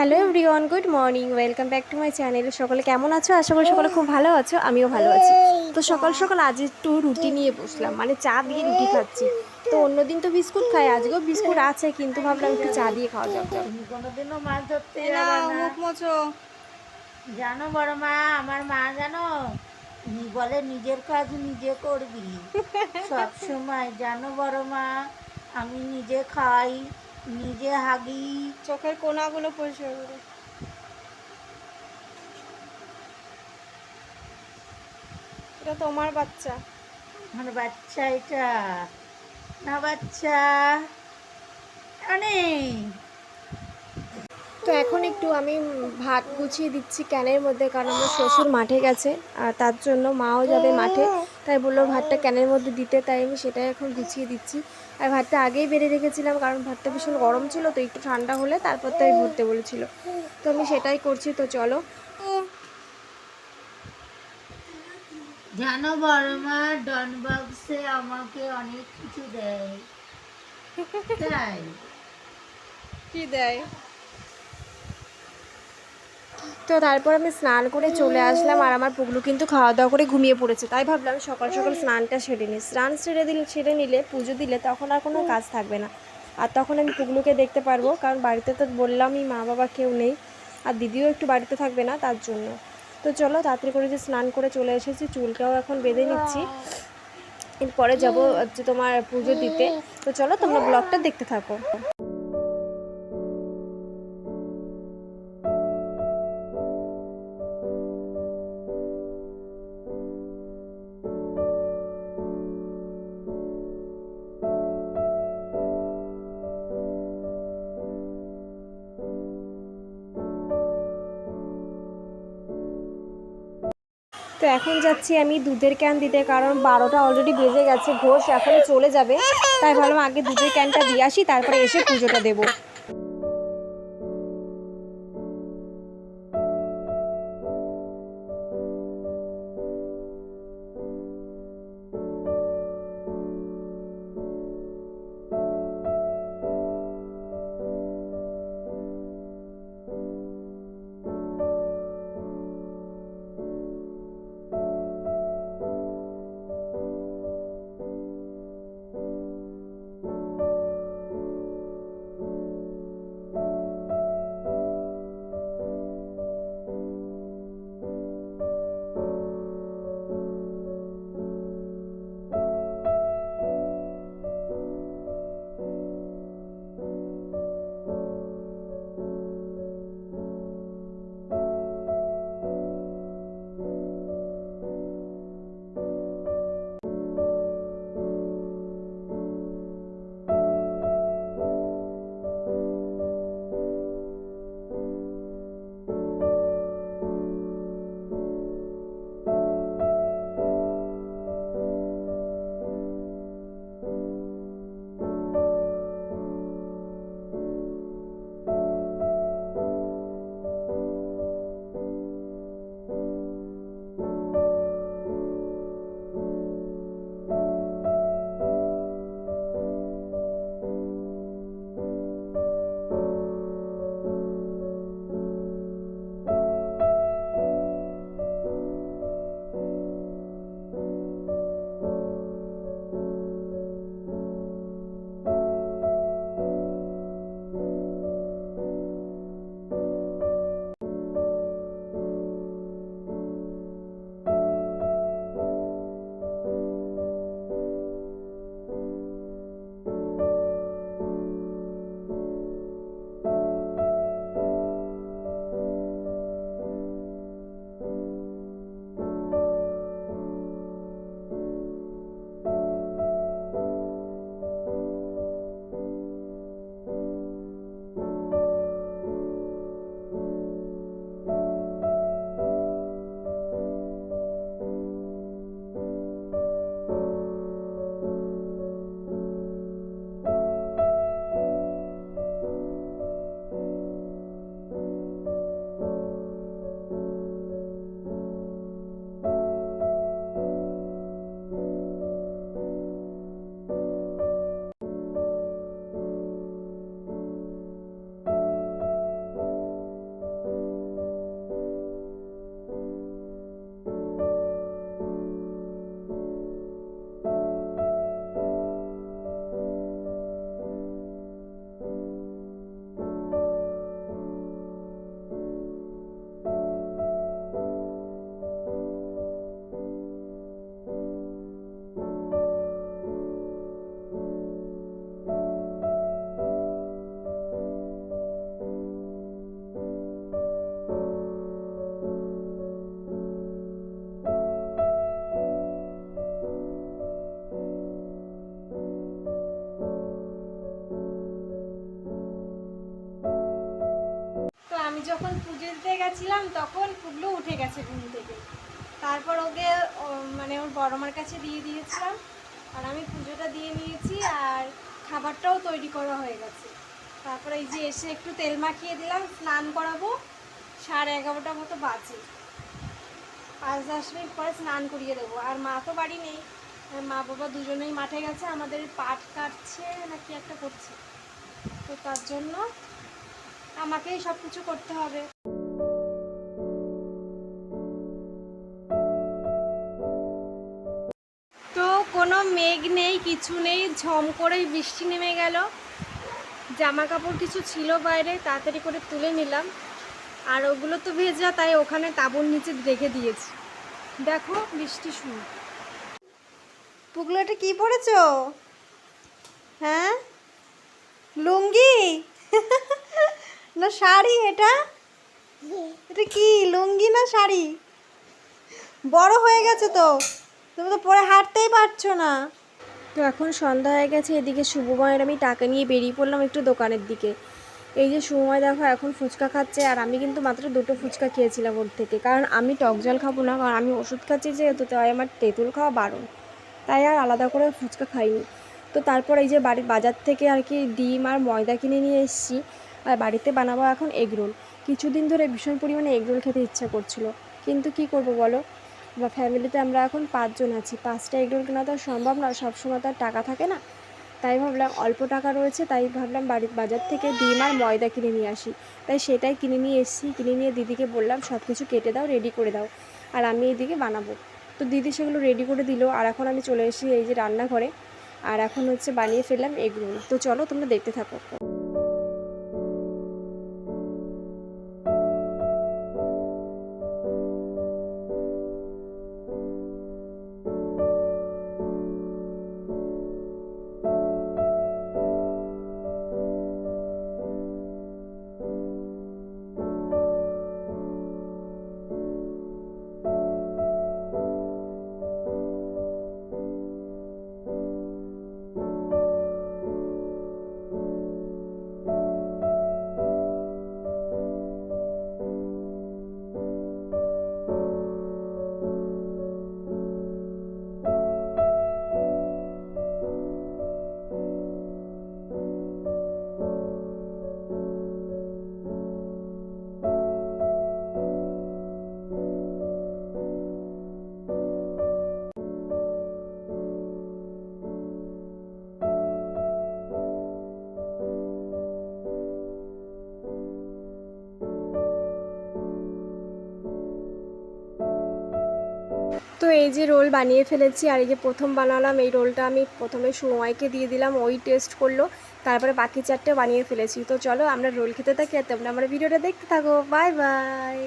Hello everyone good morning welcome back to my channel. সকলে কেমন আছো? আশা করি সকলে খুব ভালো আছো আমিও ভালো আছি। তো সকাল সকাল আজ একটু রুটি নিয়ে বসলাম মানে চা দিয়ে রুটি খাচ্ছি। তো অন্যদিন তো বিস্কুট খাই আজকেও বিস্কুট আছে কিন্তু ভাবলাম একটু চা দিয়ে খাওয়া যাক। যাক। কোনোদিনও মাছ ধরতে যাবে জানো বড় মা আমার মা জানো বলে নিজের কাজ নিজে করবি। সব সময় জানো বড় মা আমি নিজে খাই। নিজে হাগি। চোখের কোনাগুলো পরিষ্কার করে। এটা তোমার বাচ্চা। আমার বাচ্চা এটা। না বাচ্চা। অনেক। তো এখন একটু আমি ভাত গুছিয়ে দিচ্ছি ক্যানের মধ্যে কারণ আমার শ্বশুর মাঠে গেছে আর তার জন্য মাও যাবে মাঠে। তাই বলল ভাতটা ক্যানের মধ্যে দিতে তাই আমি সেটাই এখন গুছিয়ে দিচ্ছি। আর ভাতটা আগেই বেড়ে রেখেছিলাম কারণ ভাতটা ভীষণ গরম ছিল তো একটু ঠান্ডা হলে তারপর তাই ভরতে বলেছিল। তো আমি সেটাই করছি তো চলো। জানো বড় মা ডন বক্সে আমাকে অনেক কিছু দেয়। তাই। কি দেয়? তো তারপর আমি স্নান করে চলে আসলাম আর আমার পুগলু কিন্তু খাওয়া দাওয়া করে ঘুমিয়ে পড়েছে। তাই ভাবলাম সকাল সকাল স্নানটা সেরে নিই। স্নান সেরে দিলে, সেরে নিলে, পুজো দিলে তখন আর কোনো কাজ থাকবে না। আর তখন আমি পুগলুকে দেখতে পারব, কারণ বাড়িতে তো বললামই মা বাবা কেউ নেই আর দিদিও একটু বাড়িতে থাকবে না তার জন্য। তো চলো তাড়াতাড়ি করে যে স্নান করে চলে এসেছি, চুলটাও এখন বেঁধে নিচ্ছি। এরপরে যাব হচ্ছে তোমার পুজো দিতে। তো চলো তোমরা ব্লগটা দেখতে থাকো। তো এখন যাচ্ছি আমি দুধের ক্যান দিতে, কারণ বারোটা অলরেডি বেজে গেছে, ঘোষ এখন চলে যাবে। তাই ভাবলাম আগে দুধের ক্যানটা দিয়ে আসি, তারপরে এসে পুজোটা দেবো। যখন পুজো দিতে গেছিলাম, তখন পুগলু উঠে গেছে ঘুম থেকে। তারপর ওকে মানে ওর বড় মার কাছে দিয়ে দিয়েছিলাম। আর আমি পুজোটা দিয়ে নিয়েছি আর খাবারটাও তৈরি করা হয়ে গেছে। তারপরে এই যে এসে একটু তেল মাখিয়ে দিলাম, স্নান করাবো, সাড়ে এগারোটা মতো বাজে। পাঁচ দশ মিনিট পরে স্নান করিয়ে দেবো। আর মা তো বাড়ি নেই মা বাবা দুজনেই মাঠে গেছে, আমাদের পাট কাটছে নাকি একটা করছে। তো তার জন্য আমাকেই সব কিছু করতে হবে। তো কোনো মেঘ নেই, কিছু নেই, ঝম করেই বৃষ্টি নেমে গেল। জামা কাপড় কিছু ছিল বাইরে, তাড়াতাড়ি করে তুলে নিলাম। আর ওগুলো তো ভেজা, তাই ওখানে তাঁবুর নিচে রেখে দিয়েছি। দেখো, বৃষ্টি শুরু। পুগলোটা কি পরেছো? হ্যাঁ? লুঙ্গি? না শাড়ি এটা? এটা কি, লুঙ্গি না শাড়ি? বড় হয়ে গেছে তো। তুমি তো পরে হাঁটতেই পারছ না। তো এখন সন্ধ্যা হয়ে গেছে, এদিকে শুভময়ের আমি টাকা নিয়ে বেরিয়ে পড়লাম একটু দোকানের দিকে। এই যে শুভময় দেখো, এখন ফুচকা খাচ্ছে, আর আমি কিন্তু মাত্র দুটো ফুচকা খেয়েছিলাম ওর থেকে। কারণ আমি টক জল খাব না, কারণ আমি ওষুধ খাচ্ছি যেহেতু, তাই আমার তেঁতুল খাওয়া বারণ। তাই আর আলাদা করে ফুচকা খাইনি। তো তারপর এই যে বাড়ির বাজার থেকে আর কি ডিম আর ময়দা কিনে নিয়ে এসেছি। আর বাড়িতে বানাবো এখন এগ রোল কিছুদিন ধরে ভীষণ পরিমাণে এগ রোল খেতে ইচ্ছা করছিল। কিন্তু কি করব বলো? বা ফ্যামিলিতে আমরা এখন পাঁচজন আছি। পাঁচটা এগ রোল কেনা তো সম্ভব না, সবসময় তো আর টাকা থাকে না। তাই ভাবলাম অল্প টাকা রয়েছে, তাই ভাবলাম বাড়ির বাজার থেকে ডিম আর ময়দা কিনে নিয়ে আসি। তাই সেটাই কিনে নিয়ে এসেছি, কিনে নিয়ে দিদিকে বললাম সব কিছু কেটে দাও রেডি করে দাও। আর আমি এদিকে বানাবো। তো দিদি সেগুলো রেডি করে দিল, আর এখন আমি চলে এসেছি এই যে রান্নাঘরে। আর এখন হচ্ছে বানিয়ে ফেললাম এগ রোল তো চলো তোমরা দেখতে থাকো। তো এই যে রোল বানিয়ে ফেলেছি আর এই যে প্রথম বানালাম, এই রোলটা আমি প্রথমে সময়কে দিয়ে দিলাম, ওই টেস্ট করল, তারপরে বাকি চারটে বানিয়ে ফেলেছি। তো চলো আমরা রোল খেতে থাকি আর তোমরা আমার ভিডিওটা দেখতে থাকো। Bye bye